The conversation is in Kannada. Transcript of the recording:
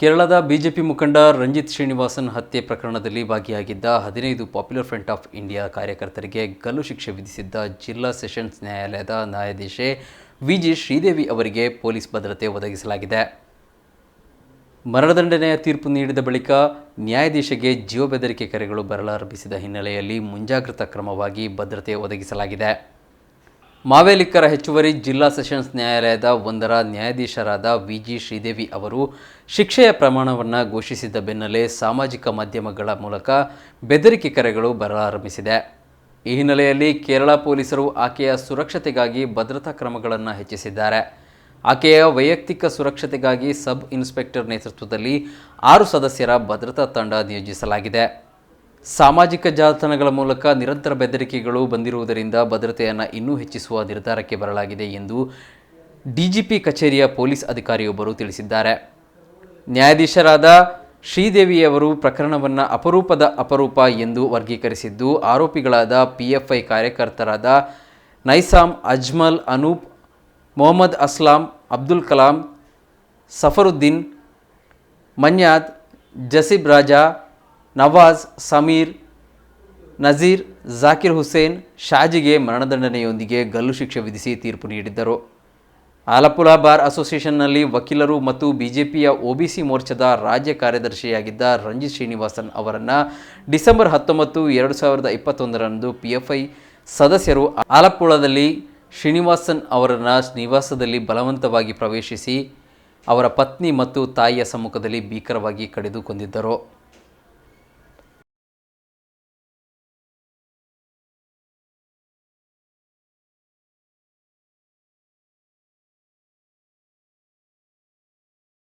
ಕೇರಳದ ಬಿಜೆಪಿ ಮುಖಂಡ ರಂಜಿತ್ ಶ್ರೀನಿವಾಸನ್ ಹತ್ಯೆ ಪ್ರಕರಣದಲ್ಲಿ ಭಾಗಿಯಾಗಿದ್ದ ಹದಿನೈದು ಪಾಪ್ಯುಲರ್ ಫ್ರಂಟ್ ಆಫ್ ಇಂಡಿಯಾ ಕಾರ್ಯಕರ್ತರಿಗೆ ಗಲ್ಲು ಶಿಕ್ಷೆ ವಿಧಿಸಿದ್ದ ಜಿಲ್ಲಾ ಸೆಷನ್ಸ್ ನ್ಯಾಯಾಲಯದ ನ್ಯಾಯಾಧೀಶೆ ವಿಜಿ ಶ್ರೀದೇವಿ ಅವರಿಗೆ ಪೊಲೀಸ್ ಭದ್ರತೆ ಒದಗಿಸಲಾಗಿದೆ. ಮರಣದಂಡನೆಯ ತೀರ್ಪು ನೀಡಿದ ಬಳಿಕ ನ್ಯಾಯಾಧೀಶೆಗೆ ಜೀವ ಬೆದರಿಕೆ ಕರೆಗಳು ಬರಲಾರಂಭಿಸಿದ ಹಿನ್ನೆಲೆಯಲ್ಲಿ ಮುಂಜಾಗ್ರತಾ ಕ್ರಮವಾಗಿ ಭದ್ರತೆ ಒದಗಿಸಲಾಗಿದೆ. ಮಾವೇಲಿಕ್ಕರ ಹೆಚ್ಚುವರಿ ಜಿಲ್ಲಾ ಸೆಷನ್ಸ್ ನ್ಯಾಯಾಲಯದ ಒಂದರ ನ್ಯಾಯಾಧೀಶರಾದ ವಿಜಿ ಶ್ರೀದೇವಿ ಅವರು ಶಿಕ್ಷೆಯ ಪ್ರಮಾಣವನ್ನು ಘೋಷಿಸಿದ ಬೆನ್ನಲ್ಲೇ ಸಾಮಾಜಿಕ ಮಾಧ್ಯಮಗಳ ಮೂಲಕ ಬೆದರಿಕೆ ಕರೆಗಳು ಬರಲಾರಂಭಿಸಿದೆ. ಈ ಹಿನ್ನೆಲೆಯಲ್ಲಿ ಕೇರಳ ಪೊಲೀಸರು ಆಕೆಯ ಸುರಕ್ಷತೆಗಾಗಿ ಭದ್ರತಾ ಕ್ರಮಗಳನ್ನು ಹೆಚ್ಚಿಸಿದ್ದಾರೆ. ಆಕೆಯ ವೈಯಕ್ತಿಕ ಸುರಕ್ಷತೆಗಾಗಿ ಸಬ್ ಇನ್ಸ್ಪೆಕ್ಟರ್ ನೇತೃತ್ವದಲ್ಲಿ ಆರು ಸದಸ್ಯರ ಭದ್ರತಾ ತಂಡ ನಿಯೋಜಿಸಲಾಗಿದೆ. ಸಾಮಾಜಿಕ ಜಾಲತಾಣಗಳ ಮೂಲಕ ನಿರಂತರ ಬೆದರಿಕೆಗಳು ಬಂದಿರುವುದರಿಂದ ಭದ್ರತೆಯನ್ನು ಇನ್ನೂ ಹೆಚ್ಚಿಸುವ ನಿರ್ಧಾರಕ್ಕೆ ಬರಲಾಗಿದೆ ಎಂದು ಡಿಜಿಪಿ ಕಚೇರಿಯ ಪೊಲೀಸ್ ಅಧಿಕಾರಿಯೊಬ್ಬರು ತಿಳಿಸಿದ್ದಾರೆ. ನ್ಯಾಯಾಧೀಶರಾದ ಶ್ರೀದೇವಿಯವರು ಪ್ರಕರಣವನ್ನು ಅಪರೂಪದ ಅಪರೂಪ ಎಂದು ವರ್ಗೀಕರಿಸಿದ್ದು, ಆರೋಪಿಗಳಾದ ಪಿಎಫ್ಐ ಕಾರ್ಯಕರ್ತರಾದ ನೈಸಾಮ್ ಅಜ್ಮಲ್, ಅನೂಪ್, ಮೊಹಮ್ಮದ್ ಅಸ್ಲಾಂ, ಅಬ್ದುಲ್ ಕಲಾಂ, ಸಫರುದ್ದೀನ್, ಮನ್ಯಾದ್, ಜಸೀಬ್ ರಾಜಾ ನವಾಜ್, ಸಮೀರ್, ನಜೀರ್, ಜಾಕಿರ್ ಹುಸೇನ್ ಶಾಜಿಗೆ ಮರಣದಂಡನೆಯೊಂದಿಗೆ ಗಲ್ಲು ಶಿಕ್ಷೆ ವಿಧಿಸಿ ತೀರ್ಪು ನೀಡಿದ್ದರು. ಆಲಪುರ ಬಾರ್ ಅಸೋಸಿಯೇಷನ್ನಲ್ಲಿ ವಕೀಲರು ಮತ್ತು ಬಿಜೆಪಿಯ ಒಬಿಸಿ ಮೋರ್ಚಾದ ರಾಜ್ಯ ಕಾರ್ಯದರ್ಶಿಯಾಗಿದ್ದ ರಂಜಿತ್ ಶ್ರೀನಿವಾಸನ್ ಅವರನ್ನು ಡಿಸೆಂಬರ್ ಹತ್ತೊಂಬತ್ತು, ಎರಡು ಸಾವಿರದ ಇಪ್ಪತ್ತೊಂದರಂದು ಪಿಎಫ್ಐ ಸದಸ್ಯರು ಆಲಪ್ಪುಳದಲ್ಲಿ ಶ್ರೀನಿವಾಸನ್ ಅವರನ್ನು ನಿವಾಸದಲ್ಲಿ ಬಲವಂತವಾಗಿ ಪ್ರವೇಶಿಸಿ ಅವರ ಪತ್ನಿ ಮತ್ತು ತಾಯಿಯ ಸಮ್ಮುಖದಲ್ಲಿ ಭೀಕರವಾಗಿ ಕಡಿದು ಕೊಂದಿದ್ದರು.